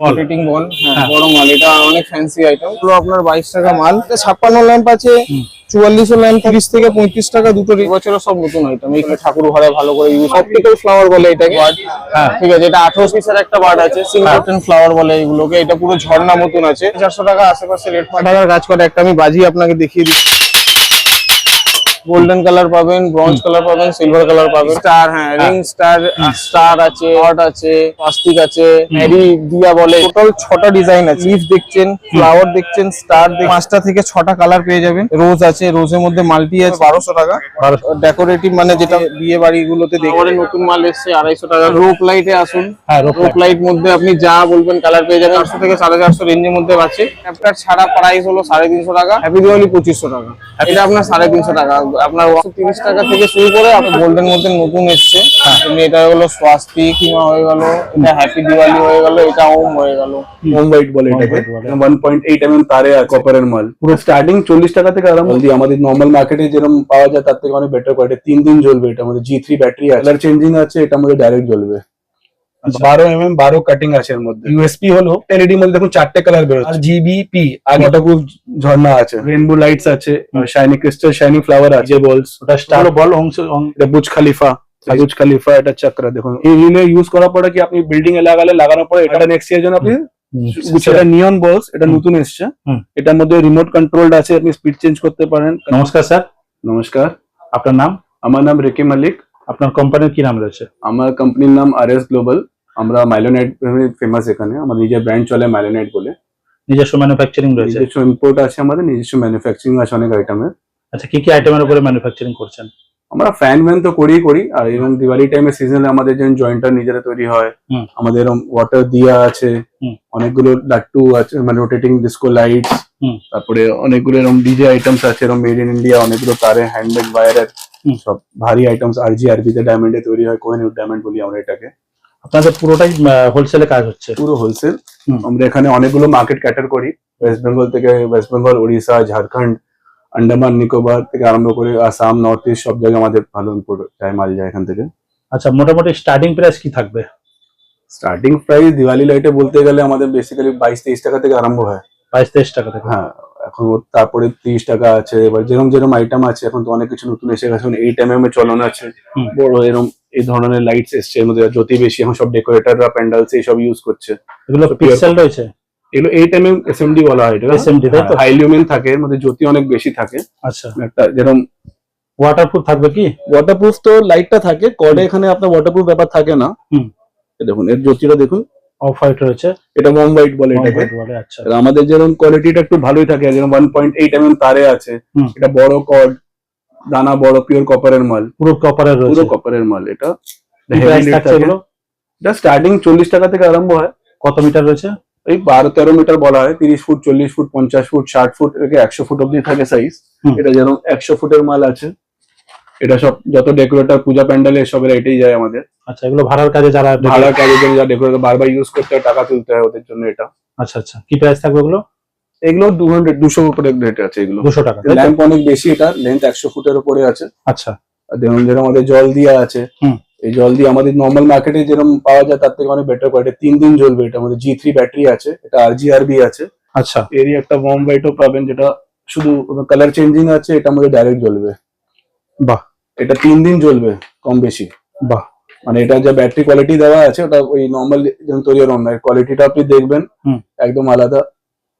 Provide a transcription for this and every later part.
বল। Rotating বল হ্যাঁ হ্যাঁ। বড় মাল এটা অনেক ফ্যান্সি আইটেম এগুলো আপনার বাইশ টাকা মাল। ছাপ্পান্ন ল্যাম্প আছে চুয়াল্লিশ ল্যাম্প তিরিশ থেকে পঁয়ত্রিশ টাকা দুটো বছরের সব নতুন আইটেম এখানে ঠাকুর ঘরে ভালো করে ইউজ অপটিক্যাল ফ্লাওয়ার বলে এটাকে। হ্যাঁ। ঠিক আছে এটা আঠারো পিসের একটা বার্ড আছে সিঙ্গেল ফ্লাওয়ার বলে এগুলোকে। এটা পুরো ঝর্ণা মতন আছে। চারশো টাকা আশেপাশে রেট টাকার কাজ করে একটা আমি বাজি আপনাকে দেখিয়ে দিচ্ছি। গোল্ডেন কালার পাবেন ব্রঞ্জ কালার পাবেন সিলভার কালার পাবেন। স্টার হ্যাঁ রিং স্টার স্টার আছে হট আছে প্লাস্টিক আছে ম্যারি দিয়া বলে। টোটাল ছটা ডিজাইন আছে। লিফ দেখছেন ফ্লাওয়ার দেখছেন স্টার পাঁচটা থেকে ছটা কালার পেয়ে যাবেন। রোজ আছে রোজের মধ্যে মাল্টি আছে। বারোশো টাকা। ডেকোরেটিভ মানে যেটা বিয়ে বাড়ি গুলোতে দেখবেন নতুন মাল এসছে আড়াইশো টাকা। রোপ লাইটে আসুন। হ্যাঁ রোপ রোপ লাইট মধ্যে আপনি যা বলবেন কালার পেয়ে যাবেন। আটশো থেকে সাড়ে চারশো রেঞ্জের মধ্যে আছে চ্যাপ্টার ছাড়া প্রাইস হলো সাড়ে তিনশো টাকা। হ্যাপি দিওয়ালি পঁচিশশো টাকা। এটা আপনার সাড়ে তিনশো টাকা। আপনার তিরিশ টাকা থেকে শুরু করে আপনার গোল্ডেন মধ্যে নতুন এসছে। এমনি এটা হলো স্বাস্তি কিমা হয়ে গেল এটা হ্যাপি দিওয়ালি হয়ে গেল এটা ওম হয়ে গেল। হোম। হোয়াইট বলে এটাকে। One point eight M M তারে কপারের মাল। পুরো স্টার্টিং চল্লিশ টাকা থেকে আরম্ভ। যদি আমাদের নর্মাল মার্কেটে যেরকম পাওয়া যায় তার থেকে অনেক বেটার কোয়ালিটি তিন দিন জ্বলবে এটা আমাদের জি থ্রি ব্যাটারি আছে। কালার চেঞ্জিং আছে এটা আমাদের ডাইরেক্ট জ্বলবে। বারো এম এম বারো কাটিং আছে এর মধ্যে। ইউএসপি হলো এলইডি মধ্যে দেখুন চারটে কালার বেরোচ্ছে। আর জিবিপি আগে ওয়াটারপ্রুফ ঝর্ণা আছে। রেনবো লাইটস আছে শাইনি ক্রিস্টাল শাইনি ফ্লাওয়ার আছে। বলস ওটা স্টার বল অংশ বুজ খালিফা বুজ খালিফা এটা চক্র দেখুন। এই রিলে ইউজ করার পরে কি আপনি বিল্ডিং এ লাগালে লাগানোর পরে এটা নেক্সট ইয়ার জন্য আপনি সেটা নিয়ন বলস এটা নতুন এসছে। এটার মধ্যে রিমোট কন্ট্রোলড আছে আপনি স্পিড চেঞ্জ করতে পারেন। নমস্কার স্যার। নমস্কার। আপনার নাম? আমার নাম রিকি মালিক। আপনার কোম্পানির কি নাম রয়েছে? আমার কোম্পানির নাম আর এস গ্লোবাল আমরা মাইলোনাইট ফেমাস এখানে। আমার নিজের ব্র্যান্ড চলে মাইলোনাইট বলে। নিজস্ব ম্যানুফ্যাকচারিং রয়েছে? নিজস্ব ইম্পোর্ট আছে আমাদের নিজস্ব ম্যানুফ্যাকচারিং আছে অনেক আইটেমের আচ্ছা কি কি আইটেমের উপরে ম্যানুফ্যাকচারিং করছেন? আমরা ফ্যান ভ্যান তো করি করি আর এরকম দিওয়ালি টাইমে সিজনে আমাদের যেমন জয়েন্টার নিজেরা তৈরি হয়। আমাদের এরকম ওয়াটার দিয়া আছে অনেকগুলো লাট্টু আছে মানে রোটেটিং ডিসকো লাইটস। তারপরে অনেকগুলো এরকম ডিজে আইটেমস আছে এরকম মেড ইন ইন্ডিয়া অনেকগুলো তারে হ্যান্ডমেড ওয়ারের হুম। সব ভারী আইটেমস আর জি আরবি তে ডায়মন্ডে তৈরি হয় কোহিনুর ডায়মন্ড বলি আমরা এটাকে। আপনাদের পুরোটাই হোলসেলে কাজ হচ্ছে। পুরো হোলসেল আমরা এখানে অনেকগুলো মার্কেট ক্যাটার করি। ওয়েস্ট বেঙ্গল থেকে ওয়েস্ট বেঙ্গল উড়িষ্যা ঝাড়খণ্ড আন্দামান নিকোবর থেকে আরম্ভ করে আসাম নর্থ ইস্ট সব জায়গায় আমাদের ভালো ইম্পোর্ট যায় মাল যায় এখান থেকে। আচ্ছা মোটামুটি স্টার্টিং প্রাইস কি থাকবে? স্টার্টিং প্রাইস দিওয়ালি লাইটে বলতে গেলে আমাদের বেসিক্যালি বাইশ তেইশ টাকা থেকে আরম্ভ হয়। বাইশ তেইশ টাকা থেকে হ্যাঁ এখন তারপরে ত্রিশ টাকা আছে এবার যেরকম যেরকম আইটেম আছে এখন তো অনেক কিছু নতুন এসে গেছে। এইট এম এম এর চলন আছে। বড় এরকম এই ধরনের লাইটস এসছে এর মধ্যে জ্যোতি বেশি এখন সব ডেকোরেটররা প্যান্ডেলস এইসব ইউজ করছে। এগুলো পিক্সেল রয়েছে? এগুলো eight M M S M D বলা হয় এটা SMD তাই তো? হাইলিউমেন থাকে এর মধ্যে জ্যোতি অনেক বেশি থাকে। আচ্ছা। একটা যেরকম ওয়াটারপ্রুফ থাকবে কি? ওয়াটারপ্রুফ তো লাইটটা থাকে কর্ডে এখানে আপনার ওয়াটারপ্রুফ ব্যাপার থাকে না। হুম। দেখুন এর জ্যোতিটা দেখুন। অফ হোয়াইট রয়েছে। এটা মম হোয়াইট বলে এটাকে। আচ্ছা। আমাদের যেরকম কোয়ালিটিটা একটু ভালোই থাকে যেরকম one point eight M M তারে আছে। এটা বড় কর্ড দানা বড় পিওর কপারের মাল। পুরো কপারের পুরো কপারের মাল এটা। এটা স্টার্টিং চল্লিশ টাকা থেকে আরম্ভ হয়। কত মিটার রয়েছে? এই বারো তেরো মিটার বলা হয়। তিরিশ ফুট চল্লিশ ফুট পঞ্চাশ ফুট ষাট ফুট একশো ফুট অব্দি থাকে সাইজ এটা যেরকম একশো ফুটের মাল আছে। এটা সব যত ডেকোরেটর পূজা প্যান্ডেলে সবের এটাই যায় আমাদের। আচ্ছা এগুলো ভাড়ার কাজে যারা ভাড়া কাজের জন্য যা ডেকোরেটর বারবার ইউজ করতে হয় টাকা তুলতে হয় ওদের জন্য এটা। আচ্ছা আচ্ছা। কি প্রাইস থাকবে ওগুলো? এগুলো দু হান্ড্রেড দুশো উপরে রেট আছে এগুলো। দুশো টাকা ল্যাম্প অনেক বেশি এটা লেন্থ একশো ফুটের উপরে আছে। আচ্ছা। আর যেরকম যেরকম আমাদের জল দিয়া আছে হুম। এই জল দিয়ে আমাদের নর্মাল মার্কেটে যেরকম পাওয়া যায় তার থেকে অনেক বেটার কোয়ালিটি তিন দিন জ্বলবে এটা আমাদের জি থ্রি ব্যাটারি আছে এটা আর জি আরবি আছে। আচ্ছা। এরই একটা ওয়ার্ম হোয়াইটও পাবেন যেটা শুধু কালার চেঞ্জিং আছে এটা আমাদের ডাইরেক্ট জ্বলবে। বাহ। এটা তিন দিন জ্বলবে কম বেশি। বাহ। মানে এটা যা ব্যাটারি কোয়ালিটি দেওয়া আছে ওটা ওই নর্মাল যেমন তৈরি ওরম না কোয়ালিটিটা আপনি দেখবেন একদম আলাদা।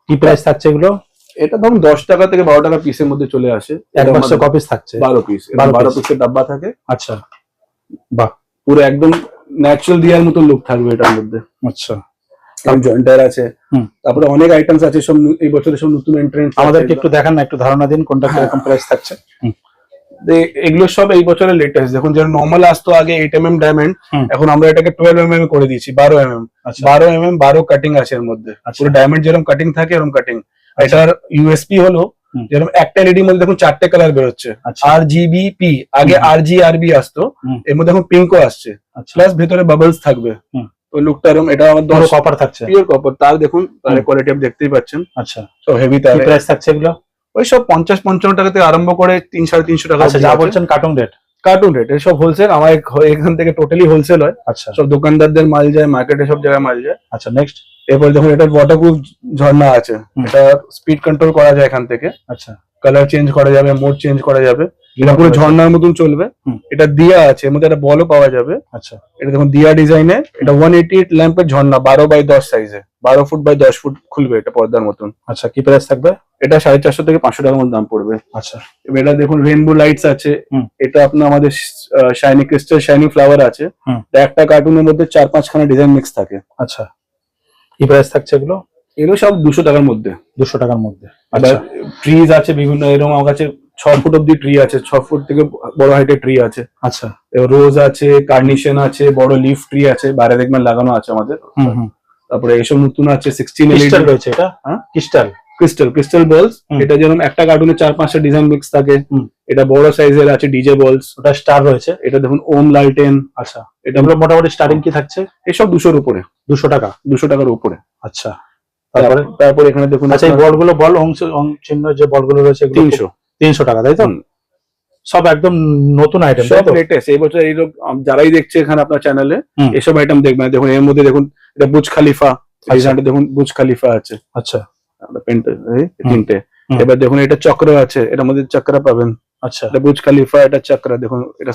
কি প্রাইস থাকছে এগুলো? এটা ধরুন দশ টাকা থেকে বারো টাকা পিসের মধ্যে চলে আসে। এক বাক্স কপিস থাকছে। বারো পিস বারো। পিসের ডাব্বা থাকে। আচ্ছা। বাহ। পুরো একদম ন্যাচারাল দিয়ার মতো লুক থাকবে এটার মধ্যে। আচ্ছা। জয়েন্টার আছে। তারপরে অনেক আইটেমস আছে সব এই বছরের সব নতুন এন্ট্রেন্স আমাদেরকে একটু দেখান না একটু ধারণা দিন কোনটা কীরকম প্রাইস থাকছে। এগুলো সব এই বছরের লেটেস্ট দেখুন যেন নর্মাল আসতো আগে এইট এম এম ডায়মন্ড এখন আমরা এটাকে টুয়েলভ এম এম করে দিয়েছি বারো এম এম আচ্ছা। বারো এম এম বারো কাটিং আছে এর মধ্যে। আচ্ছা। পুরো ডায়মন্ড যেরকম কাটিং থাকে এরকম কাটিং এটার ইউএসপি হলো যেরকম একটা এলইডি মধ্যে দেখুন চারটে কালার বেরোচ্ছে। আচ্ছা। আর জিবি পি আগে আর জি আর বি আসতো এর মধ্যে এখন পিঙ্কও আসছে। আচ্ছা। প্লাস ভেতরে বাবলস থাকবে। তো লুকটা এরকম এটা আমার ধরো কপার থাকছে। পিওর কপার তার দেখুন তার কোয়ালিটি আপনি দেখতেই পাচ্ছেন। আচ্ছা। তো হেভি তার। প্রাইস থাকছে এগুলো? ওই সব পঞ্চাশ পঞ্চান্ন টাকা থেকে আরম্ভ করে তিন সাড়ে তিনশো টাকা আচ্ছা যা বলছেন কার্টুন রেট কার্টুন রেট এসব হোলসেল আমার এখান থেকে টোটালি হোলসেল হয়। আচ্ছা। সব দোকানদারদের মাল যায় মার্কেটে সব জায়গায় মাল যায়। আচ্ছা নেক্সট এরপর দেখুন এটা ওয়াটারপ্রুফ ঝর্ণা আছে এটা স্পিড কন্ট্রোল করা যায় এখান থেকে। আচ্ছা। কালার চেঞ্জ করা যাবে মোড চেঞ্জ করা যাবে। এটা পুরো ঝর্ণার মতন চলবে। এটা দিয়া আছে এর মধ্যে একটা বলও পাওয়া যাবে। আচ্ছা। এটা দেখুন দিয়া ডিজাইনে এটা ওয়ান এইটি এইট ল্যাম্পের ঝর্ণা বারো বাই দশ সাইজে বারো ফুট বাই দশ ফুট খুলবে এটা পর্দার মতন। আচ্ছা কি প্রাইস থাকবে? এটা সাড়ে চারশো থেকে পাঁচশো টাকার মধ্যে দাম পড়বে। আচ্ছা। এবার এটা দেখুন রেনবো লাইটস আছে। এটা আপনার আমাদের শাইনি ক্রিস্টাল শাইনি ফ্লাওয়ার আছে। একটা কার্টুনের মধ্যে চার পাঁচখানা ডিজাইন মিক্স থাকে। আচ্ছা। কি প্রাইস থাকছে এগুলো? এগুলো সব দুশো টাকার মধ্যে। দুশো টাকার মধ্যে। আচ্ছা। ট্রিজ আছে বিভিন্ন এরকম আমার কাছে ছ ফুট অব্দি ট্রি আছে ছ ফুট থেকে বড় হাইটের ট্রি আছে। আচ্ছা। রোজ আছে কার্নিশন আছে বড় লিফ ট্রি আছে বাইরে দেখবেন লাগানো আছে আমাদের। হুম হুম। তারপরে এসব নতুন আছে সিক্সটিন ক্রিস্টাল রয়েছে এটা? হ্যাঁ? ক্রিস্টাল ক্রিস্টাল ক্রিস্টাল বলস এটা যেরকম একটা কার্টুনে চার পাঁচটা ডিজাইন মিক্স থাকে। এটা বড় সাইজের আছে ডিজে বলস ওটা স্টার রয়েছে। এটা দেখুন ওম লাইটেন আচ্ছা। এটা আমরা মোটামুটি স্টার্টিং কি থাকছে? এসব দুশোর উপরে। দুশো টাকা। দুশো টাকার উপরে। আচ্ছা। তারপরে? তারপরে এখানে দেখুন আচ্ছা এই বলগুলো বল অংশ চিহ্ন যে বলগুলো রয়েছে তিনশো। তিনশো টাকা তাই তো? সব একদম নতুন আইটেম সব লেটেস্ট এই বছর এই লোক যারাই দেখছে এখানে আপনার চ্যানেলে এসব আইটেম দেখবেন। দেখুন এর মধ্যে দেখুন এটা বুজ খালিফা আচ্ছা। ডিজাইনটা দেখুন বুজ খালিফা আছে। আচ্ছা। তিনটে। এবার দেখুন এটা চক্র আছে এটার মধ্যে চক্র পাবেন। আচ্ছা। এটা বুজ খালিফা এটা চক্র দেখুন এটা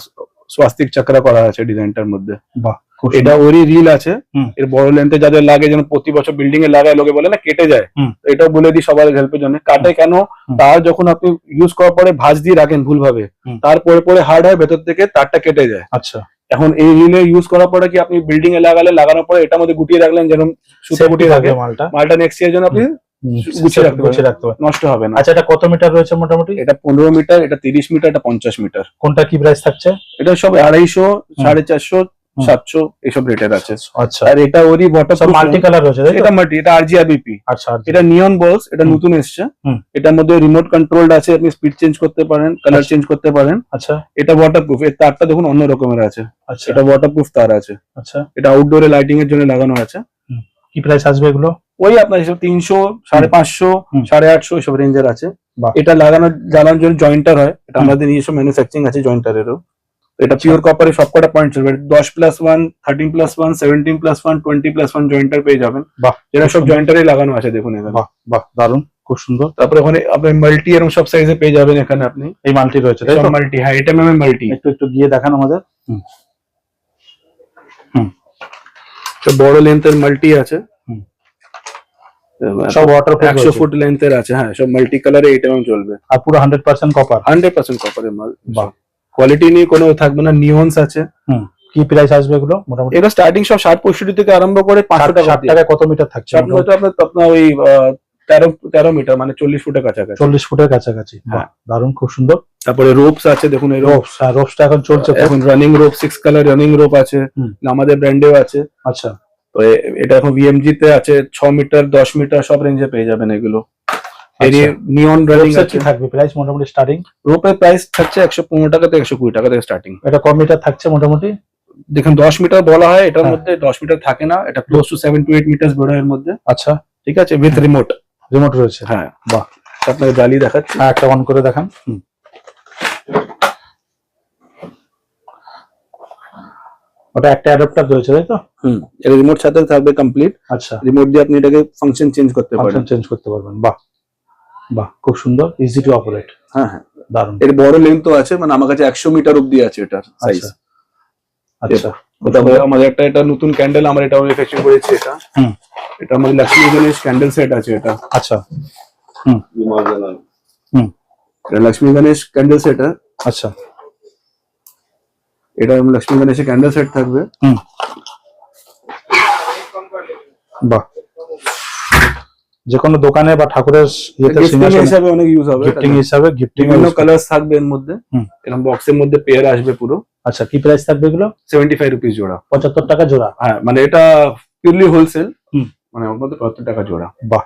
স্বাস্তিক চক্র করা আছে ডিজাইনটার মধ্যে। বাহ এটা ওরই রিল আছে। এর বড় লেন্থে যাদের লাগে যেন প্রতি বছর বিল্ডিং এ লাগায় লোকে বলে না কেটে যায়। এটাও বলে দিই সবার হেল্পের জন্য। কাটে কেন? তার যখন আপনি ইউজ করার পরে ভাঁজ দিয়ে রাখেন ভুলভাবে। তারপরে পরে হার্ড হয় ভেতর থেকে তারটা কেটে যায়। আচ্ছা। এখন এই রিলে ইউজ করার পরে কি আপনি বিল্ডিং এ লাগালে লাগানোর পরে এটার মধ্যে গুটিয়ে রাখলেন যেরকম সুতো গুটিয়ে থাকবে মালটা। মালটা নেক্সট ইয়ার জন্য আপনি গুছিয়ে রাখতে গুছিয়ে রাখতে পারবে। নষ্ট হবে না। আচ্ছা এটা কত মিটার রয়েছে মোটামুটি? এটা পনেরো মিটার এটা তিরিশ মিটার এটা পঞ্চাশ মিটার। কোনটা কি প্রাইস থাকছে? এটা সব আড়াইশো সাড়ে চারশো সাতশো এইসব রেটের আছে। আচ্ছা। আর এটা ওরই ওয়াটার মাল্টি কালার রয়েছে এটা মাল্টি এটা আরজিআরবিপি আচ্ছা আচ্ছা। এটা নিয়ন বলস এটা নতুন এসছে। এটার মধ্যে রিমোট কন্ট্রোলড আছে আপনি স্পিড চেঞ্জ করতে পারেন কালার আচ্ছা। চেঞ্জ করতে পারেন। আচ্ছা। এটা ওয়াটারপ্রুফ এর তারটা দেখুন অন্য রকমের আছে। আচ্ছা। এটা ওয়াটারপ্রুফ তার আছে। আচ্ছা। এটা আউটডোরে লাইটিং এর জন্য লাগানো আছে। কি প্রাইস আসবে এগুলো? ওই আপনার হিসেব তিনশো সাড়ে পাঁচশো সাড়ে আটশো এসব রেঞ্জের আছে। এটা লাগানো জ্বালানোর জন্য জয়েন্টার হয়। এটা আমাদের নিজস্ব ম্যানুফ্যাকচারিং আছে জয়েন্টারেরও এটা পিওর কপারে সবকটা পয়েন্ট চলবে দশ plus one thirteen plus one seventeen plus one twenty plus one jointer পেয়ে যাবেন। বাহ এটা সব জয়েন্টারে লাগানো আছে দেখুন এখানে। বাহ বাহ দারুণ খুব সুন্দর। তারপরে ওখানে আপনি মাল্টি এরকম সব সাইজে পেয়ে যাবেন এখানে আপনি। এই মাল্টি রয়েছে তাই তো? মাল্টি হ্যাঁ এটা ম্যাম মাল্টি একটু একটু গিয়ে দেখান আমাদের। হুম। বড় লেন্থের মাল্টি আছে। সব ওয়াটার একশো ফুট লেন্থের আছে হ্যাঁ সব মাল্টি কালারে ম্যাম চলবে। আর পুরো hundred percent copper hundred percent কপারের মাল বাহ। কোয়ালিটি নিয়ে কোনো থাকবে না নিয়ন্স আছে। কি প্রাইস আসবে এগুলো? মোটামুটি এটা স্টার্টিং সব ষাট পঁয়ষট্টি থেকে আরম্ভ করে পাঁচশো ষাট টাকা ষাট টাকায় কত মিটার থাকছে ষাট মিটার আপনার আপনার ওই তেরো তেরো মিটার মানে চল্লিশ ফুটের কাছাকাছি। চল্লিশ ফুটের কাছাকাছি। হ্যাঁ। দারুণ খুব সুন্দর। তারপরে রোপস আছে দেখুন এই রোপ রোপস হ্যাঁ রোপসটা এখন চলছে। এখন running rope six colour running rope আছে। আমাদের ব্র্যান্ডেও আছে। আচ্ছা। তো এটা এখন ভিএমজি তে আছে ছ মিটার দশ মিটার সব রেঞ্জে পেয়ে যাবেন এগুলো। এরই নিয়ন রানিং আছে। থাকবে? প্রাইস মোটামুটি স্টার্টিং রোপের প্রাইস থাকছে একশো পনেরো টাকা থেকে একশো কুড়ি টাকা থেকে স্টার্টিং এটা মিটার থাকছে মোটামুটি? দেখুন দশ মিটার বলা হয় এটার হ্যাঁ। মধ্যে দশ মিটার থাকে না এটা close to seven to eight metre বেরোয় এর মধ্যে। আচ্ছা। ঠিক আছে? উইথ রিমোট রিমোট রয়েছে। হ্যাঁ। বাহ। আপনাকে জ্বালিয়ে দেখাচ্ছি। হ্যাঁ একটা অন করে দেখান। ওটা একটা অ্যাডাপ্টার রয়েছে তাই তো? হুম এর রিমোট সাথে থাকবে কমপ্লিট আচ্ছা। রিমোট দিয়ে আপনি এটাকে ফাংশন চেঞ্জ করতে পারেন। ফাংশন চেঞ্জ করতে পারবেন বাহ। বাহ খুব সুন্দর ইজি টু অপারেট হ্যাঁ হ্যাঁ। দারুণ এর বড় লেন্থ আছে মানে আমার কাছে একশো মিটার অব্দি আছে এটার সাইজ আচ্ছা। আচ্ছা তারপরে আমাদের একটা এটা নতুন ক্যান্ডেল আমরা এটা ম্যানুফ্যাকচার করেছি এটা। হুম। এটা আমাদের লক্ষ্মী গণেশ ক্যান্ডেল সেট আছে এটা। আচ্ছা। হুম। হুম এটা লক্ষ্মী গণেশ ক্যান্ডেল সেট আচ্ছা। এটা লক্ষ্মী গণেশের ক্যান্ডেল সেট থাকবে। হুম। বাহ। যে কোনো দোকানে বা ঠাকুরের ইয়েতে গিফটিং হিসাবে অনেক ইউজ হবে গিফটিং হিসাবে গিফটিং বিভিন্ন কালার থাকবে এর মধ্যে। হুম। এরকম বক্সের মধ্যে পেয়ার আসবে পুরো। আচ্ছা কি প্রাইস থাকবে এগুলো? সেভেন্টি ফাইভ রুপিস জোড়া। পঁচাত্তর টাকা জোড়া। হ্যাঁ মানে এটা পিওরলি হোলসেল হুম। মানে টাকা জোড়া। বাহ।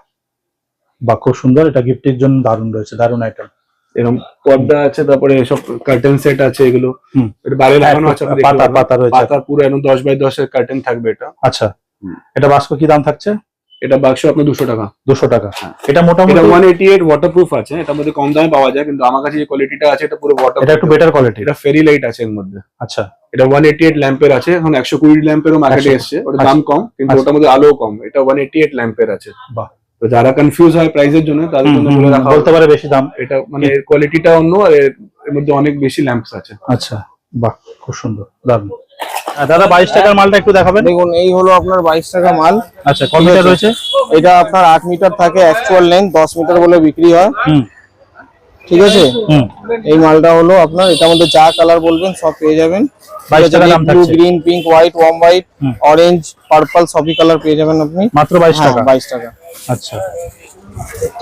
বাহ খুব সুন্দর। এটা গিফটের জন্য দারুণ রয়েছে দারুণ আইটেম এরকম পর্দা আছে তারপরে সব কার্টেন সেট আছে এগুলো। এটা বাইরে লাগানো আছে পাতা পাতা রয়েছে। পাতা পুরো একদম দশ বাই দশের কার্টেন থাকবে এটা। আচ্ছা। এটা বাস্ক কি দাম থাকছে? এটা বাক্স আপনার দুশো টাকা। দুশো টাকা। হ্যাঁ। এটা মোটামুটি ওয়ান এইটি এইট ওয়াটারপ্রুফ আছে এটার মধ্যে কম দামে পাওয়া যায় কিন্তু আমার কাছে যে কোয়ালিটিটা আছে এটা পুরো ওয়াটার এটা একটু বেটার কোয়ালিটি এটা ফেরি লাইট আছে এর মধ্যে। আচ্ছা। এটা ওয়ান এইটি এইট ল্যাম্পের আছে এখন একশো কুড়ি ল্যাম্পেরও মার্কেটে 100 এসছে ওটার দাম কম কিন্তু আচ্ছা। ওটার মধ্যে আলো কম। এটা ওয়ান এইটি এইট ল্যাম্পের আছে। বাহ। তো যারা কনফিউজ হয় প্রাইসের জন্য তাদের জন্য বলে রাখা বলতে পারে বেশি দাম। এটা মানে এর কোয়ালিটিটা অন্য আর এর মধ্যে অনেক বেশি ল্যাম্পস আছে। আচ্ছা বাহ খুব সুন্দর দারুণ। আর দাদা বাইশ টাকার মালটা একটু দেখাবেন। দেখুন এই হলো আপনার বাইশ টাকা মাল। আচ্ছা কত মিটার রয়েছে? এটা আপনার আট মিটার থাকে অ্যাকচুয়াল লেন্থ দশ মিটার বলে বিক্রি হয়। হুম। ঠিক আছে? হুম। এই মালটা হলো আপনার এটা মধ্যে যা কালার বলবেন সব পেয়ে যাবেন। 22 টাকা দাম blue green pink white warm white orange purple সবই কালার পেয়ে যাবেন আপনি। মাত্র বাইশ হ্যাঁ টাকা। বাইশ টাকা। আচ্ছা।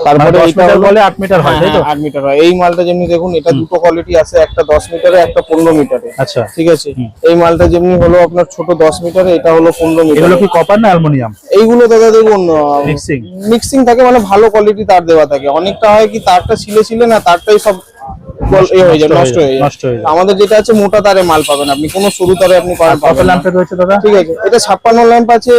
তারপরে দশ এইটা মিটার বলে আট মিটার হয় হ্যাঁ, তাই তো? হ্যাঁ, আট মিটার হয়। এই মালটা যেমনি দেখুন এটা দুটো কোয়ালিটি আছে একটা দশ মিটারে একটা পনেরো মিটারে আচ্ছা। ঠিক আছে? এই মালটা যেমনি হলো আপনার ছোট দশ মিটারে এটা হলো পনেরো মিটার এগুলো কি কপার না অ্যালুমিনিয়াম এইগুলো দাদা দেখুন Mixing? মিক্সিং থাকে মানে ভালো কোয়ালিটি তার দেওয়া থাকে। অনেকটা হয় কি তারটা ছিলে ছিলে না তারটাই সব হয়ে যায় নষ্ট হয়ে হয়ে যায়, হয়ে। আমাদের যেটা আছে মোটা তারে মাল পাবেন আপনি। কোনো সরু তারে আপনি পাবেন ঠিক আছে? এটা ছাপ্পান্ন ল্যাম্প আছে।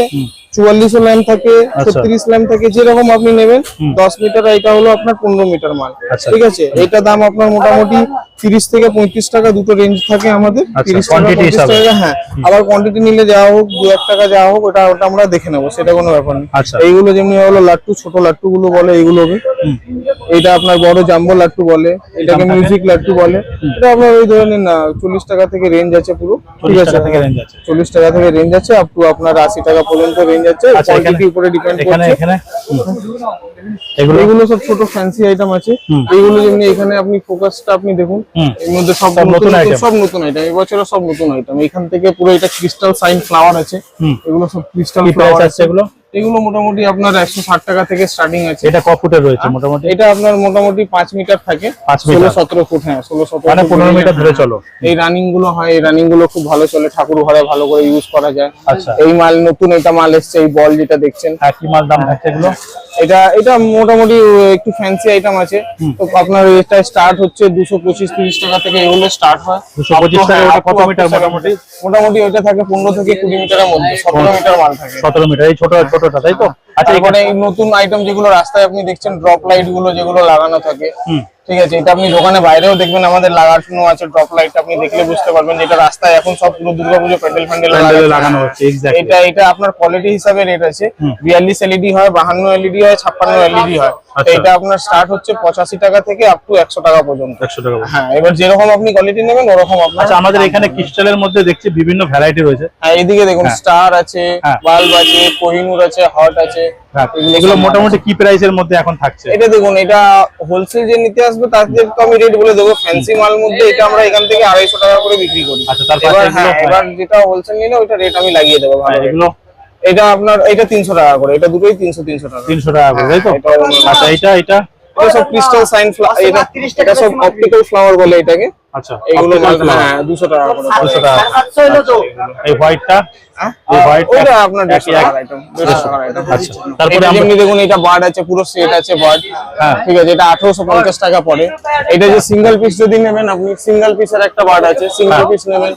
চুয়াল্লিশও ল্যাম্প থাকে আচ্ছা। ছত্রিশ ল্যাম্প থাকে যেরকম আপনি নেবেন দশ মিটার এটা হলো আপনার পনেরো মিটার মাল। আচ্ছা। ঠিক আছে? এটা দাম আপনার মোটামুটি তিরিশ থেকে পঁয়ত্রিশ টাকা দুটো রেঞ্জ থাকে আমাদের। আচ্ছা, তিরিশ টাকা পঁয়ত্রিশ টাকা হ্যাঁ। আবার কোয়ান্টিটি নিলে যাওয়া হোক দু এক টাকা যাওয়া হোক ওটা ওটা আমরা দেখে নেব সেটা কোনো ব্যাপার নেই। এইগুলো যেমনি হলো লাট্টু ছোট লাট্টু গুলো বলে এইগুলো এটা আপনার বড় জাম্বো লাট্টু বলে এটাকে মিউজিক লাট্টু বলে। এটা আপনার ওই ধরে নিন না চল্লিশ টাকা থেকে রেঞ্জ আছে পুরো। ঠিক আছে? চল্লিশ টাকা থেকে রেঞ্জ আছে আপ টু আপনার আশি টাকা পর্যন্ত রেঞ্জ আচ্ছা, উপরে ডিপেন্ড করছে। এখানে? এগুলো এগুলো সব ছোট ফ্যান্সি আইটেম আছে। এইগুলো যেমনি এখানে আপনি ফোকাসটা আপনি দেখুন এর মধ্যে সব নতুন সব নতুন আইটেম এবছর সব নতুন আইটেম এখান থেকে পুরো এটা ক্রিস্টাল সাইন ফ্লাওয়ার আছে। এগুলো সব ক্রিস্টাল ফ্লাওয়ার আছে। এগুলো? এগুলো মোটামুটি আপনার একশো ষাট টাকা থেকে স্টার্টিং আছে। এটা ক ফুটের রয়েছে মোটামুটি? এটা আপনার মোটামুটি পাঁচ মিটার থাকে। ষোলো সতেরো ফুট হ্যাঁ ষোলো সতেরো মানে পনেরো মিটার ধরে। চলো। এই রানিংগুলো হয় এই রানিংগুলো খুব ভালো চলে। ঠাকুর ঘরে ভালো করে ইউজ করা যায়। আচ্ছা। এই মাল নতুন এটা মাল এসছে এই বল যেটা দেখছেন। হ্যাঁ কি মাল দাম থাকছে এগুলো? এটা এটা মোটামুটি একটু ফ্যান্সি আইটেম আছে। তো আপনার এটা স্টার্ট হচ্ছে দুশো পঁচিশ তিরিশ টাকা থেকে এগুলো স্টার্ট হয়। 225 টাকা, হ্যাঁ, কত মিটার মোটামুটি? মোটামুটি ওইটা থাকে পনেরো থেকে কুড়ি মিটারের মধ্যে সতেরো মিটার মাল থাকে। সতেরো মিটার এই ছোট ছোটটা তাই তো? আচ্ছা এখানে এই নতুন আইটেম যেগুলো রাস্তায় আপনি দেখছেন ড্রপ লাইটগুলো যেগুলো লাগানো থাকে। ঠিক আছে এটা আপনি দোকানে বাইরেও দেখবেন আমাদের লাগানো আছে ড্রপ লাইট আপনি দেখলে বুঝতে পারবেন যেটা রাস্তায় এখন সব পুরো দুর্গাপুজো প্যান্ডেল প্যান্ডেল প্যান্ডেলে লাগানো হচ্ছে এটা এটা আপনার কোয়ালিটি হিসাবে রেট আছে। বিয়াল্লিশ এলইডি হয় বাহান্ন এলইডি হয় ছাপ্পান্ন এলইডি হয়। এটা আপনার স্টার্ট হচ্ছে পঁচাশি টাকা থেকে আপ টু একশো টাকা পর্যন্ত। একশো টাকা হ্যাঁ এবার যেরকম আপনি কোয়ালিটি নেবেন ওরকম আপনার আচ্ছা আমাদের এখানে ক্রিস্টালের মধ্যে দেখছি বিভিন্ন ভ্যারাইটি রয়েছে। হ্যাঁ এদিকে দেখুন স্টার আছে হ্যাঁ। বাল্ব আছে কোহিনুর আছে হট আছে। হ্যাঁ, এগুলো মোটামুটি কি প্রাইসের মধ্যে এখন থাকছে? এটা দেখুন এটা হোলসেল যে নিতে আসবে তাদের তো আমি রেট বলে দেবো। ফ্যান্সি মাল মধ্যে এটা আমরা এখান থেকে আড়াইশো টাকা করে বিক্রি করি। আচ্ছা, তার পাশে এবার হ্যাঁ হ্যাঁ। যেটা হোলসেল নিলে ওইটা রেট আমি লাগিয়ে দেবো ভালো হ্যাঁ, এগুলো এটা আপনার এটা তিনশো টাকা করে এটা দুটোই 300 300 টাকা। তিনশো টাকা করে তাই তো? হ্যাঁ, আচ্ছা এটা এটা? এটা সব ক্রিস্টাল সাইন এটা এটা সব অপটিক্যাল ফ্লাওয়ার বলে এটাকে। আচ্ছা এগুলো হ্যাঁ টাকা টাকা এই হোয়াইটটা হ্যাঁ? এই আপনার আচ্ছা তারপরে দেখুন এটা বার্ড আছে পুরো সেট আছে বার্ড হ্যাঁ। ঠিক আছে এটা আঠারোশো পঞ্চাশ টাকা পড়ে। এটা যে সিঙ্গেল পিস যদি নেবেন আপনি সিঙ্গেল পিসের একটা বার্ড আছে সিঙ্গেল হ্যাঁ। পিস নেবেন।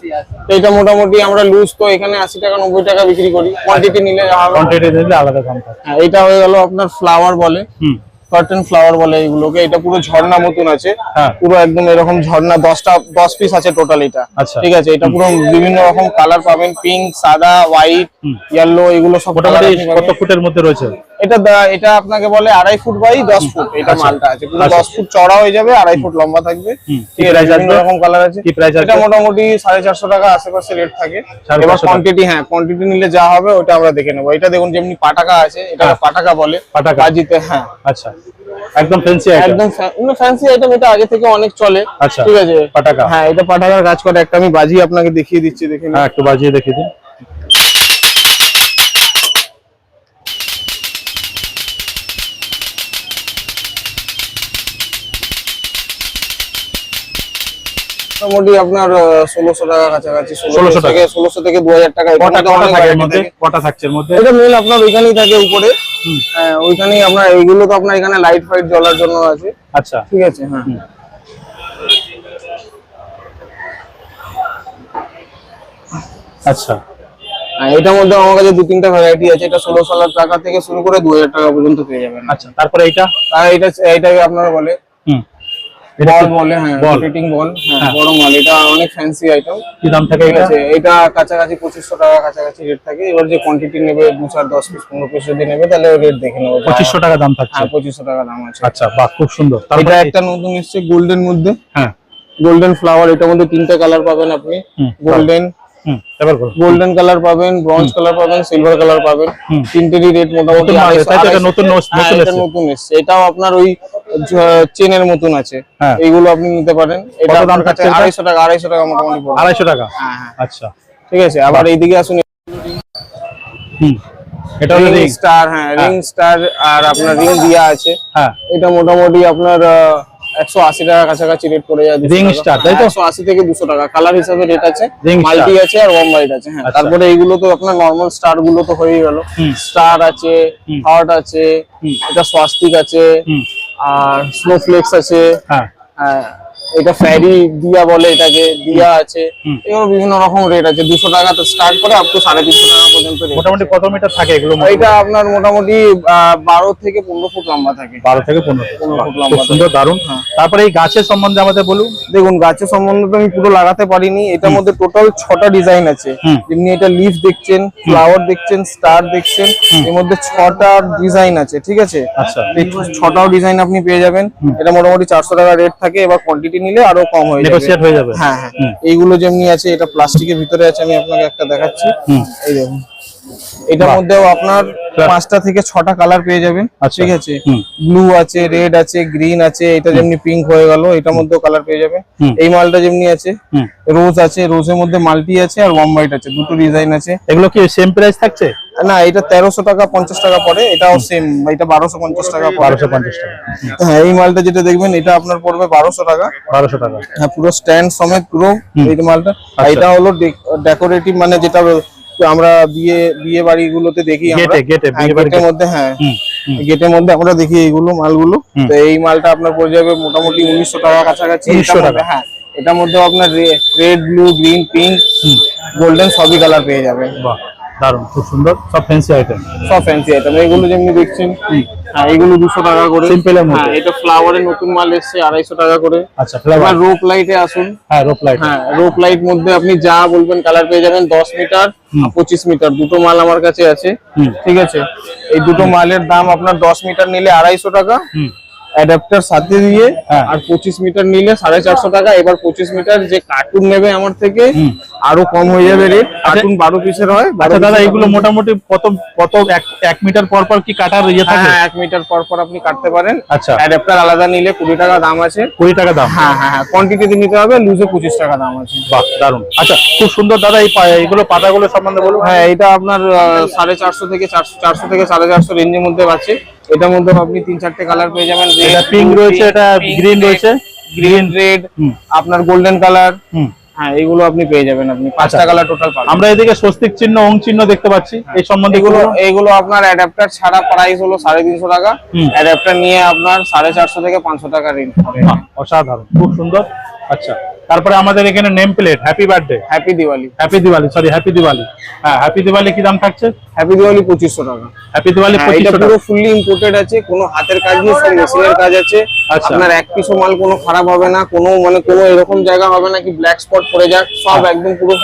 তো এটা মোটামুটি আমরা লুজ তো এখানে আশি টাকা নব্বই টাকা বিক্রি করি। কোয়ান্টিটি নিলে কোয়ান্টিটি দিলে আলাদা দাম হ্যাঁ, এটা হয়ে গেল আপনার ফ্লাওয়ার বলে। হুম। কার্টেন ফ্লাওয়ার বলে এগুলোকে এটা পুরো ঝর্ণা মতন আছে। হ্যাঁ। পুরো একদম এরকম ঝর্ণা দশটা দশ পিস আছে টোটাল এটা। আচ্ছা। ঠিক আছে এটা পুরো বিভিন্ন রকম কালার পাবেন পিঙ্ক সাদা হোয়াইট ইয়েলো এগুলো সব কত ফুটের মধ্যে রয়েছে? এটা দা- এটা আপনাকে বলে আড়াই ফুট বাই দশ ফুট এটা মালটা আছে। পুরো আচ্ছা। দশ ফুট চড়া হয়ে যাবে আড়াই ফুট লম্বা থাকবে। ঠিক আছে price বিভিন্ন রকম কালার আছে। এটা মোটামুটি সাড়ে চারশো টাকা আশেপাশে রেট থাকে। এবার কোয়ান্টিটি হ্যাঁ কোয়ান্টিটি নিলে যা হবে ওটা আমরা দেখে নেব। এটা দেখুন যেমনি পাটাকা আছে এটা হ্যাঁ। পাটাকা বলে। পাটাকা। বাজিতে হ্যাঁ। আচ্ছা। একদম ফ্যান্সি আইটেম একদম ফ্যান্সি আইটেম এটা আগে থেকে অনেক চলে। আচ্ছা। ঠিক আছে? পাটাকা। হ্যাঁ এটা পাটাকার কাজ করে। একটা আমি বাজি আপনাকে দেখিয়ে দিচ্ছি দেখে নিন। হ্যাঁ একটু বাজিয়ে দেখিয়ে দিন। মোটামুটি আপনার ষোলোশো টাকা কাছাকাছি 1600 ষোলোশো থেকে ষোলোশো থেকে দু হাজার টাকা কটা থাকছে মধ্যে? এটা মেল আপনার ওইখানেই থাকে উপরে। হ্যাঁ ওইখানেই আপনার এইগুলো তো আপনার এখানে লাইট ফাইট জ্বলার জন্য আছে। আচ্ছা। ঠিক আছে হ্যাঁ। আচ্ছা। এটার মধ্যে আমার কাছে দু তিনটা ভ্যারাইটি আছে। এটা ষোলোশো টাকা থেকে শুরু করে দু হাজার টাকা পর্যন্ত পেয়ে যাবেন। আচ্ছা তারপরে এইটা? এটা এটাকে আপনারা বলে বল বলে হ্যাঁ রোটেটিং বল হ্যাঁ বড় মাল এটা অনেক ফ্যান্সি আইটেম কি দাম থাকে এটা? এটা কাছাকাছি পঁচিশশো টাকা কাছাকাছি রেট থাকে। এবার যে কোয়ান্টিটি নেবে দু চার দশ পিস পনেরো পিস যদি নেবে তাহলে রেট দেখে নেব। পঁচিশশো টাকা দাম থাকছে। হ্যাঁ পঁচিশশো টাকা দাম আছে। আচ্ছা বাহ খুব সুন্দর। এটা তারপরে একটা নতুন এসছে গোল্ডেন মধ্যে। হ্যাঁ। গোল্ডেন ফ্লাওয়ার এটার মধ্যে তিনটে কালার পাবেন আপনি। গোল্ডেন গোল্ডেন কালার পাবেন ব্রঞ্জ কালার পাবেন সিলভার কালার পাবেন। তিনটেরই রেট মোটামুটি নতুন হ্যাঁ। নতুন এসছে। এটাও আপনার ওই চেনের মতন আছে। হ্যাঁ। এইগুলো আপনি নিতে পারেন। এটা দাম কাছে আড়াইশো টাকা আড়াইশো টাকা মোটামুটি আড়াইশো টাকা? হ্যাঁ হ্যাঁ। আচ্ছা। ঠিক আছে আবার এইদিকে আসুন। হুম। এটা হলো রিং স্টার হ্যাঁ রিং স্টার আর আপনার রিং দিয়া আছে। হ্যাঁ। এটা মোটামুটি আপনার একশো আশি টাকা কাছাকাছি রেট পড়ে যায় Ring star, তাই তো? একশো আশি থেকে দুশো টাকা। কালার হিসাবে রেট আছে। মাল্টি আছে আর ওয়াম হোয়াইট আছে হ্যাঁ। আচ্ছা। তারপরে এইগুলো তো আপনার নর্মাল স্টারগুলো তো হয়েই গেল। স্টার আছে হার্ট আছে এটা স্বাস্তিক আছে। আর স্নোফ্লেক্স আছে। হ্যাঁ। হ্যাঁ, এটা ফ্যারি দিয়া বলে এটাকে দিয়া আছে। এগুলো বিভিন্ন রকম রেট আছে। দুশো টাকা তো স্টার্ট করে আপ টু সাড়ে তিনশো টাকা পর্যন্ত মোটামুটি কত মিটার থাকে এগুলো এটা আপনার মোটামুটি বারো থেকে পনেরো ফুট লম্বা থাকে। বারো থেকে পনেরো ফুট। লম্বা। সুন্দর দারুণ। হ্যাঁ। তারপরে এই গাছের সম্বন্ধে আমাদের বলুন। দেখুন গাছের সম্বন্ধে তো আমি পুরো লাগাতে পারিনি। এটার মধ্যে টোটাল ছটা ডিজাইন আছে। যেমনি এটা লিফ দেখছেন ফ্লাওয়ার দেখছেন স্টার দেখছেন এর মধ্যে ছটা ডিজাইন আছে ঠিক আছে? আচ্ছা। ছটাও ডিজাইন আপনি পেয়ে যাবেন। এটা মোটামুটি চারশো টাকা রেট থাকে এবার কোয়ান্টিটি নিলে আরও কম হয়ে নেগোসিয়েট হয়ে যাবে। হ্যাঁ হ্যাঁ। এইগুলো যেমনি আছে এটা প্লাস্টিকের ভিতরে আছে আমি আপনাকে একটা দেখাচ্ছি। এই দেখুন। এটার মধ্যেও আপনার পাঁচটা থেকে ছটা কালার পেয়ে যাবেন আচ্ছা। ঠিক আছে? ব্লু আছে রেড আছে গ্রিন আছে এটা যেমনি পিঙ্ক হয়ে গেল এটার মধ্যেও কালার পেয়ে যাবেন। এই মালটা যেমনি আছে রোজ আছে রোজের মধ্যে মাল্টি আছে আর ওয়াম হোয়াইট আছে দুটো ডিজাইন আছে। এগুলো কি সেম প্রাইস থাকছে? না এটা তেরোশো টাকা পঞ্চাশ টাকা পড়ে এটাও সেম এটা বারোশো পঞ্চাশ টাকা বারোশো পঞ্চাশ টাকা। হ্যাঁ এই মালটা যেটা দেখবেন এটা আপনার পড়বে বারোশো টাকা। বারোশো টাকা। হ্যাঁ পুরো স্ট্যান্ড সমেত পুরো এই মালটা। আচ্ছা। এটা হলো ডেকোরেটিভ মানে যেটা আমরা বিয়ে বিয়ে বাড়িগুলোতে দেখি গেটে গেটে হ্যাঁ, বিয়ে বাড়িতে গেটের মধ্যে হ্যাঁ। গেটের মধ্যে আমরা দেখি এইগুলো মালগুলো। তো এই মালটা আপনার পড়ে যাবে মোটামুটি উনিশশো টাকা কাছাকাছি। উনিশশো টাকা। হ্যাঁ এটার মধ্যে আপনার red blue green pink golden সবই কালার পেয়ে যাবে বাহ। দারুণ খুব সুন্দর সব ফ্যান্সি আইটেম সব ফ্যান্সি আইটেম এগুলো যেমনি দেখছেন হ্যাঁ এগুলো দুশো টাকা করে। এর মধ্যে। হ্যাঁ এটা ফ্লাওয়ারের নতুন মাল এসছে আড়াইশো টাকা করে। আচ্ছা ফ্লেভার রোপ লাইটে আসুন। হ্যাঁ রোপ লাইট হ্যাঁ রোপ লাইট মধ্যে আপনি যা বলবেন কালার পেয়ে যাবেন দশ মিটার পঁচিশ মিটার দুটো মাল আমার কাছে আছে ঠিক আছে? এই দুটো মালের দাম আপনার দশ মিটার নিলে আড়াইশো টাকা। অ্যাডাপ্টার সাথে দিয়ে হ্যাঁ। আর পঁচিশ মিটার নিলে সাড়ে চারশো টাকা। এবার পঁচিশ মিটার যে কার্টুন নেবে আমার থেকে আরও কম হয়ে যাবে রেট কার্টুন বারো পিসের হয় আচ্ছা দাদা এগুলো মোটামুটি কত কত এক মিটার পর পর কি কাটার ইয়ে থাকে? হ্যাঁ, এক মিটার পর পর আপনি কাটতে পারেন। আচ্ছা। অ্যাডাপ্টার আলাদা নিলে কুড়ি টাকা দাম আছে। কুড়ি টাকা দাম? হ্যাঁ হ্যাঁ হ্যাঁ কোয়ান্টিটিতে নিতে হবে লুজে পঁচিশ টাকা দাম আছে। বাহ দারুণ। আচ্ছা খুব সুন্দর দাদা এই এগুলো পাতাগুলো সম্বন্ধে বলুন। হ্যাঁ এটা আপনার সাড়ে চারশো থেকে চারশো চারশো থেকে সাড়ে চারশো রেঞ্জের মধ্যে আছে। এটার মধ্যে আপনি তিন চারটে কালার পেয়ে যাবেন এটা পিঙ্ক রয়েছে এটা গ্রিন রয়েছে। গ্রিন রেড আপনার গোল্ডেন কালার হুম। হ্যাঁ এগুলো আপনি পেয়ে যাবেন আপনি। পাঁচটা আচ্ছা। কালার টোটাল পাবেন। আমরা এদিকে স্বস্তিক চিহ্ন ওং চিহ্ন দেখতে পাচ্ছি। এই সম্বন্ধে এগুলো এগুলো আপনার অ্যাডাপ্টার ছাড়া প্রাইস হলো সাড়ে তিনশো টাকা। অ্যাডাপ্টার নিয়ে আপনার সাড়ে চারশো থেকে পাঁচশো টাকা রেঞ্জ পড়ে। অসাধারণ। খুব সুন্দর। আচ্ছা তারপরে আমাদের এখানে name plate happy birthday happy Diwali happy Diwali sorry happy Diwali হ্যাঁ হ্যাপি দিওয়ালি কি দাম থাকছে? হ্যাপি দিওয়ালি পঁচিশশো টাকা। হ্যাপি দিওয়ালি হ্যাঁ, পঁচিশশো পুরো ফুললি ইম্পোর্টেড আছে কোনো হাতের কাজ নেই সব মেশিনের কাজ আছে। আচ্ছা। আপনার এক পিসও মাল কোনো খারাপ হবে না কোনো মানে কোনো এরকম জায়গা হবে না কি ব্ল্যাক স্পট পড়ে যাক সব একদম পুরো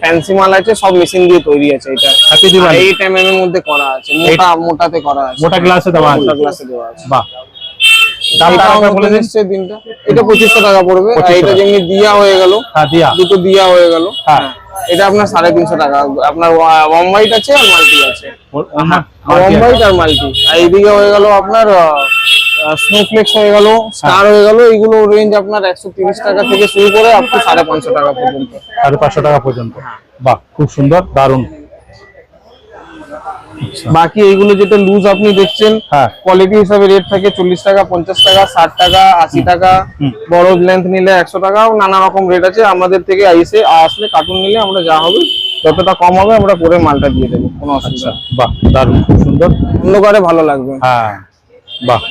ফ্যান্সি মাল আছে সব মেশিন দিয়ে তৈরি আছে এটা। হ্যাপি দিওয়ালি এইট এম এর মধ্যে করা আছে মোটা মোটাতে করা আছে। মোটা গ্লাসে দেওয়া আছে। মোটা গ্লাসে দেওয়া আছে। বাহ। দামটা এটাও বলে নতুন দিনটা। এটা পঁচিশশো টাকা পড়বে। আর এটা যেমনি দিয়া হয়ে গেল হ্যাঁ দিয়া। দুটো দিয়া হয়ে গেল। হ্যাঁ। এটা আপনার সাড়ে তিনশো টাকা। আপনার ওয়াম হোয়াইট আছে আর মাল্টি আছে। ওর- ওর না- ওয়াম হোয়াইট আর মাল্টি। আর এইদিকে হয়ে গেল আপনার স্নোফ্লেক্স হয়ে গেল স্টার হয়ে গেল। এইগুলো রেঞ্জ আপনার একশো তিরিশ টাকা থেকে শুরু করে আপ টু সাড়ে পাঁচশো টাকা পর্যন্ত। সাড়ে পাঁচশো টাকা পর্যন্ত। বাহ খুব সুন্দর দারুণ। বাকি এইগুলো যেটা লুজ আপনি দেখছেন হ্যাঁ। কোয়ালিটি হিসাবে রেট থাকে চল্লিশ টাকা পঞ্চাশ টাকা ষাট টাকা আশি টাকা বড় লেন্থ নিলে একশো টাকাও নানা রকম রেট আছে। আমাদের থেকে এসে আসলে কার্টুন নিলে আমরা যা হবে যতটা কম হবে আমরা করে মালটা দিয়ে দেবো কোনো অসুবিধা বাহ দারুণ খুব সুন্দর। অন্ধকারে ভালো লাগবে। হ্যাঁ বাহ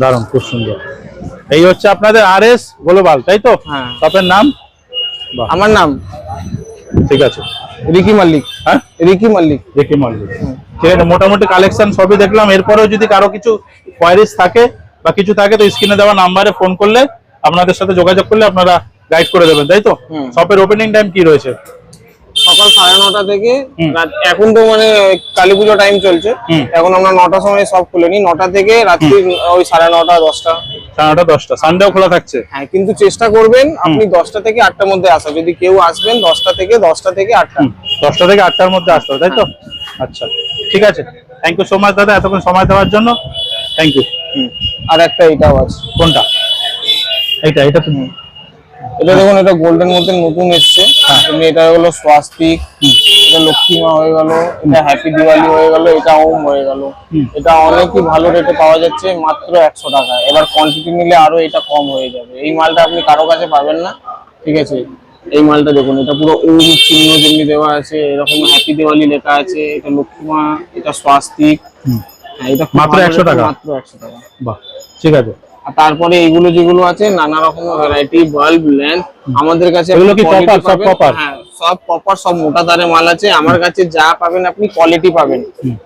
দারুণ খুব সুন্দর। এই হচ্ছে আপনাদের আর এস গ্লোবাল তাই তো? হ্যাঁ। শপের নাম? আমার নাম ঠিক আছে। রিকি মাল্লিক। হ্যাঁ? রিকি মাল্লিক। রিকি মাল্লিক। ঠিক আছে মোটামুটি কালেকশন সবই দেখলাম। এরপরেও যদি কারও কিছু কোয়ারিজ থাকে বা কিছু থাকে তো স্ক্রিনে দেওয়া নাম্বারে ফোন করলে আপনাদের সাথে যোগাযোগ করলে আপনারা গাইড করে দেবেন তাই তো? শপের ওপেনিং টাইম কি রয়েছে? সকাল সাড়ে নটা থেকে রাত এখন তো মানে কালী পুজো টাইম চলছে। এখন আমরা নটার সময় সব খুলে নিই। নটা থেকে রাত্রি ওই সাড়ে নটা দশটা। সাড়ে নটা দশটা। সানডেও খোলা থাকছে। হ্যাঁ কিন্তু চেষ্টা করবেন আপনি দশটা থেকে আটটার মধ্যে আসা যদি কেউ আসবেন দশটা থেকে দশটা থেকে আটটা। দশটা থেকে আটটার মধ্যে আসতে হবে তাই তো? আচ্ছা ঠিক আছে। থ্যাংক ইউ সো মাচ দাদা। এতক্ষণ সময় দেওয়ার জন্য থ্যাংক ইউ। আর একটা এটাও আছে। কোনটা? এইটা এটা তুমি এটা দেখুন এটা গোল্ডেন মধ্যে নতুন এসছে। এমনি এটা হলো স্বাস্তিক এটা লক্ষ্মীমা হয়ে গেল এটা হ্যাপি দিওয়ালি হয়ে গেল এটা ওম হয়ে গেল। এটা অনেকই ভালো রেটে পাওয়া যাচ্ছে মাত্র একশো টাকা। এবার কোয়ান্টিটি নিলে আরও এটা কম হয়ে যাবে। এই মালটা আপনি কারও কাছে পাবেন না ঠিক আছে? এই মালটা দেখুন এটা পুরো ওম চিহ্ন যেমনি দেওয়া আছে এরকম হ্যাপি দিওয়ালি লেখা আছে এটা লক্ষ্মীমা এটা স্বাস্তিক হ্যাঁ এটা মাত্র ভালো 100 rate এ, টাকা? মাত্র একশো টাকা। বাহ ঠিক আছে। আর তারপরে এইগুলো যেগুলো আছে নানা রকম ভ্যারাইটি বাল্ব ল্যাম্প আমাদের কাছে এগুলো কি quality সব পাবেন। হ্যাঁ সব কপার সব মোটা তারে মাল আছে। আমার কাছে যা পাবেন আপনি কোয়ালিটি পাবেন।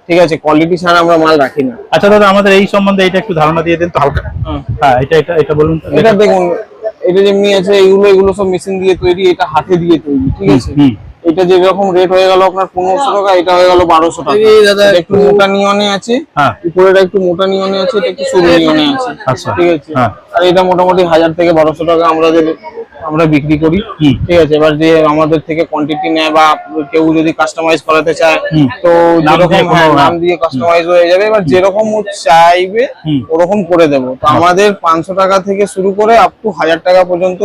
ঠিক আছে কোয়ালিটি ছাড়া আমরা মাল রাখি না। আচ্ছা দাদা আমাদের এই সম্বন্ধে এটা একটু ধারণা দিয়ে দিন তো। হালকা। হ্যাঁ এটা এটা এটা বলুন। এটা দেখুন এটা যেমনি আছে এগুলো এগুলো সব মেশিন দিয়ে তৈরি এটা হাতে দিয়ে তৈরি ঠিক আছে? এটা যেরকম রেট হয়ে গেল আপনার পনেরোশো টাকা এটা হয়ে গেল বারোশো টাকা। দাদা একটু মোটা নিয়নে আছে। হ্যাঁ। উপরেটা একটু মোটা নিয়নে আছে এটা একটু সরু নিয়নে আছে। আচ্ছা। ঠিক আছে? হ্যাঁ। আর এটা মোটামুটি হাজার থেকে বারোশো টাকা আমাদের আমরা বিক্রি করি। ঠিক আছে এবার যে আমাদের থেকে কোয়ান্টিটি নেয় বা কেউ যদি কাস্টমাইজ করাতে চায় তো নাম দিয়ে যেরকম হ্যাঁ, নাম দিয়ে কাস্টমাইজ হয়ে যাবে। এবার যেরকম ও চাইবে ওরকম করে দেবো। তো আমাদের পাঁচশো টাকা থেকে শুরু করে আপ টু হাজার টাকা পর্যন্ত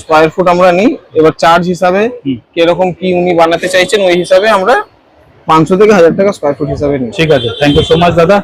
স্কোয়ার ফুট আমরা নিই। এবার চার্জ হিসাবে কীরকম কি উনি বানাতে চাইছেন ওই হিসাবে আমরা পাঁচশো থেকে হাজার টাকা স্কোয়ার ফুট হিসাবে নিই। ঠিক আছে থ্যাংক ইউ সো মাচ দাদা।